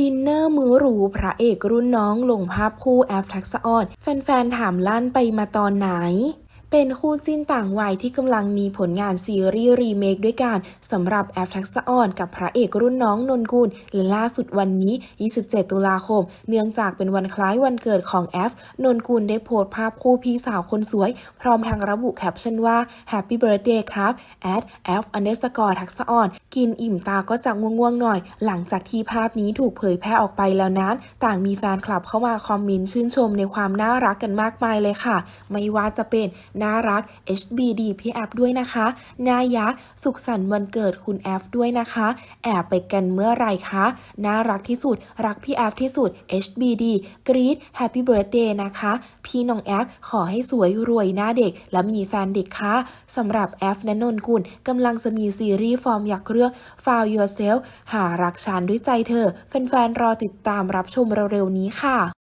ดินเนอร์มื้อหรูพระเอกรุ่นน้องลงภาพคู่แอฟทักษะออนแฟนๆถามลั่นไปมาตอนไหน เป็นคู่จิ้นต่างวัยที่กำลังมีผลงานซีรีส์รีเมคด้วยกันสำหรับแอฟทักษะออนกับพระเอกรุ่นน้องนนกุลและล่าสุดวันนี้ 27 ตุลาคม เนื่องจากเป็นวันคล้ายวันเกิดของแอฟนนกุลได้โพสต์ภาพคู่พี่สาวคนสวย พร้อมทางระบุแคปชั่นว่า Happy Birthday ครับ at f underscore ทักษะออน กินอิ่มตาก็จะง่วงๆหน่อย หลังจากที่ภาพนี้ถูกเผยแพร่ออกไปแล้วนั้น ต่างมีแฟนคลับเข้ามาคอมเมนต์ชื่นชมในความน่ารักกันมากมายเลยค่ะ ไม่ว่าจะเป็นน่ารัก HBD พี่แอฟด้วยนะคะนายักษ์สุขสันต์วันเกิดคุณแอฟด้วยนะคะ แอบไปกันเมื่อไรคะ น่ารักที่สุด รักพี่แอฟที่สุด HBD กรีด Happy Birthday นะคะ พี่น้องแอฟขอให้สวยรวยหน้าเด็ก และมีแฟนเด็กคะสำหรับแอฟและนนกุลกำลังจะมีซีรีส์ฟอร์มยักษ์เรื่อง Found Yourself หารักฉันด้วยใจเธอ แฟนๆรอติดตามรับชมเร็วๆนี้ค่ะ